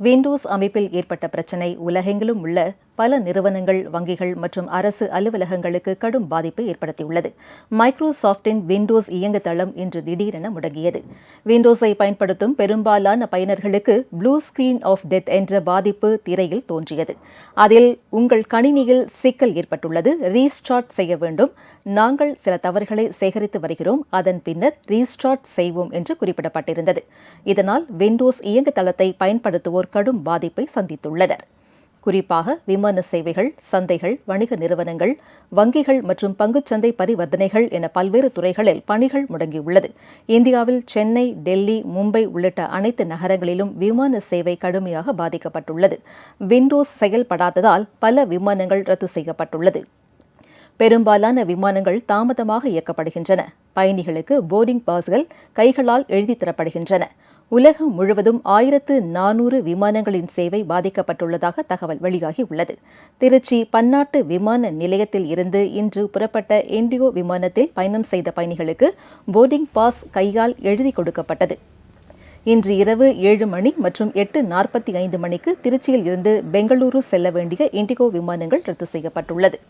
Windows அமைப்பில் ஏற்பட்ட பிரச்சினை உலகெங்கிலும் உள்ள பல நிறுவனங்கள் வங்கிகள் மற்றும் அரசு அலுவலகங்களுக்கு கடும் பாதிப்பை ஏற்படுத்தியுள்ளது. மைக்ரோசாஃப்டின் விண்டோஸ் இயங்குதளம் இன்று திடீரென முடங்கியது. விண்டோஸை பயன்படுத்தும் பெரும்பாலான பயனர்களுக்கு ப்ளூ ஸ்கிரீன் ஆஃப் டெத் என்ற பாதிப்பு திரையில் தோன்றியது. அதில் உங்கள் கணினியில் சிக்கல் ஏற்பட்டுள்ளது ரீஸ்டார்ட் செய்ய வேண்டும். நாங்கள் சில தவறுகளை சேகரித்து வருகிறோம் அதன் பின்னர் ரீஸ்டார்ட் செய்வோம் என்று குறிப்பிடப்பட்டிருந்தது. இதனால் விண்டோஸ் இயங்குதளத்தை பயன்படுத்துவோர் கடும் பாதிப்பை சந்தித்துள்ளனர். குறிப்பாக விமான சேவைகள் சந்தைகள் வணிக நிறுவனங்கள் வங்கிகள் மற்றும் பங்குச்சந்தை பரிவர்த்தனைகள் என பல்வேறு துறைகளில் பணிகள் முடங்கியுள்ளது. இந்தியாவில் சென்னை டெல்லி மும்பை உள்ளிட்ட அனைத்து நகரங்களிலும் விமான சேவை கடுமையாக பாதிக்கப்பட்டுள்ளது. விண்டோஸ் செயல்படாததால் பல விமானங்கள் ரத்து செய்யப்பட்டுள்ளது. பெரும்பாலான விமானங்கள் தாமதமாக இயக்கப்படுகின்றன. பயணிகளுக்கு போர்டிங் பாஸ்கள் கைகளால் எழுதி தரப்படுகின்றன. உலகம் முழுவதும் ஆயிரத்து நானூறு விமானங்களின் சேவை பாதிக்கப்பட்டுள்ளதாக தகவல் வெளியாகியுள்ளது. திருச்சி பன்னாட்டு விமான நிலையத்தில் இருந்து இன்று புறப்பட்ட இண்டிகோ விமானத்தில் பயணம் செய்த பயணிகளுக்கு போர்டிங் பாஸ் கையால் எழுதி கொடுக்கப்பட்டது. இன்று இரவு ஏழு மணி மற்றும் எட்டு நாற்பத்தி ஐந்து மணிக்கு திருச்சியில் இருந்து பெங்களூரு செல்ல வேண்டிய இண்டிகோ விமானங்கள் ரத்து செய்யப்பட்டுள்ளது.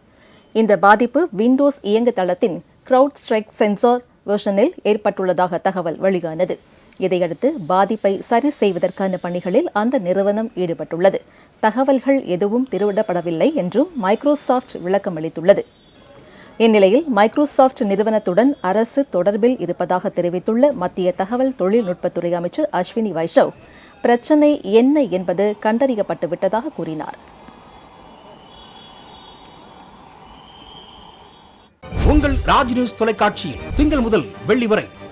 இந்த பாதிப்பு விண்டோஸ் இயங்கு தளத்தின் கிரவுட் ஸ்ட்ரைக் சென்சார் வெர்ஷனில் ஏற்பட்டுள்ளதாக தகவல் வெளியானது. இதையடுத்து பாதிப்பை சரி செய்வதற்கான பணிகளில் அந்த நிறுவனம் ஈடுபட்டுள்ளது. தகவல்கள் எதுவும் திருவிடப்படவில்லை என்றும் மைக்ரோசாஃப்ட் விளக்கம் அளித்துள்ளது. இந்நிலையில் மைக்ரோசாஃப்ட் நிறுவனத்துடன் அரசு தொடர்பில் இருப்பதாக தெரிவித்துள்ள மத்திய தகவல் தொழில்நுட்பத்துறை அமைச்சர் அஸ்வினி வைஷ்ணவ் பிரச்சினை என்ன என்பது கண்டறியப்பட்டு விட்டதாக கூறினார். உங்கள் ராஜ் நியூஸ் தொலைக்காட்சியில் திங்கள் முதல் வெள்ளி வரை